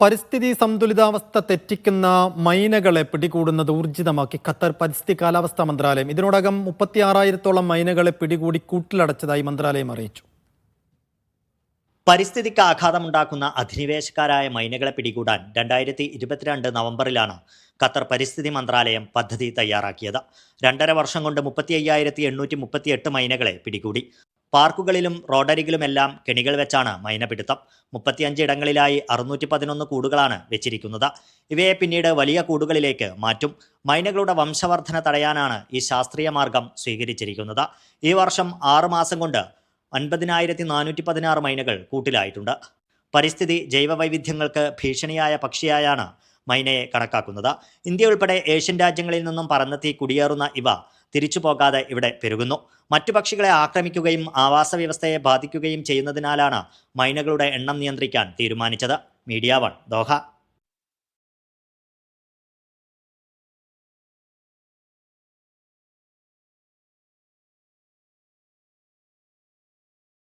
പരിസ്ഥിതി സന്തുലിതാവസ്ഥ തെറ്റിക്കുന്ന മൈനകളെ പിടികൂടുന്നത് ഊർജിതമാക്കി ഖത്തർ പരിസ്ഥിതി കാലാവസ്ഥാ മന്ത്രാലയം. ഇതിനോടകം മുപ്പത്തി ആറായിരത്തോളം മൈനകളെ പിടികൂടി കൂട്ടിലടച്ചതായി മന്ത്രാലയം അറിയിച്ചു. പരിസ്ഥിതിക്ക് ആഘാതമുണ്ടാക്കുന്ന അധിനിവേശക്കാരായ മൈനകളെ പിടികൂടാൻ രണ്ടായിരത്തി ഇരുപത്തിരണ്ട് നവംബറിലാണ് ഖത്തർ പരിസ്ഥിതി മന്ത്രാലയം പദ്ധതി തയ്യാറാക്കിയത്. രണ്ടര വർഷം കൊണ്ട് മുപ്പത്തി അയ്യായിരത്തി എണ്ണൂറ്റി മുപ്പത്തി എട്ട് മൈനകളെ പിടികൂടി. പാർക്കുകളിലും റോഡരികിലുമെല്ലാം കെണികൾ വെച്ചാണ് മൈനപിടുത്തം. മുപ്പത്തിയഞ്ച് ഇടങ്ങളിലായി അറുന്നൂറ്റി പതിനൊന്ന് കൂടുകളാണ് വെച്ചിരിക്കുന്നത്. ഇവയെ പിന്നീട് വലിയ കൂടുകളിലേക്ക് മാറ്റും. മൈനകളുടെ വംശവർധന തടയാനാണ് ഈ ശാസ്ത്രീയ മാർഗം സ്വീകരിച്ചിരിക്കുന്നത്. ഈ വർഷം ആറ് മാസം കൊണ്ട് അൻപതിനായിരത്തി നാനൂറ്റി പതിനാറ് മൈനകൾ കൂട്ടിലായിട്ടുണ്ട്. പരിസ്ഥിതി ജൈവവൈവിധ്യങ്ങൾക്ക് ഭീഷണിയായ പക്ഷിയായാണ് മൈനയെ കണക്കാക്കുന്നത്. ഇന്ത്യ ഉൾപ്പെടെ ഏഷ്യൻ രാജ്യങ്ങളിൽ നിന്നും പറന്നെത്തി കുടിയേറുന്ന ഇവ തിരിച്ചു പോകാതെ ഇവിടെ പെരുകുന്നു. മറ്റു പക്ഷികളെ ആക്രമിക്കുകയും ആവാസ വ്യവസ്ഥയെ ബാധിക്കുകയും ചെയ്യുന്നതിനാലാണ് മൈനകളുടെ എണ്ണം നിയന്ത്രിക്കാൻ തീരുമാനിച്ചത്. Media one Doha.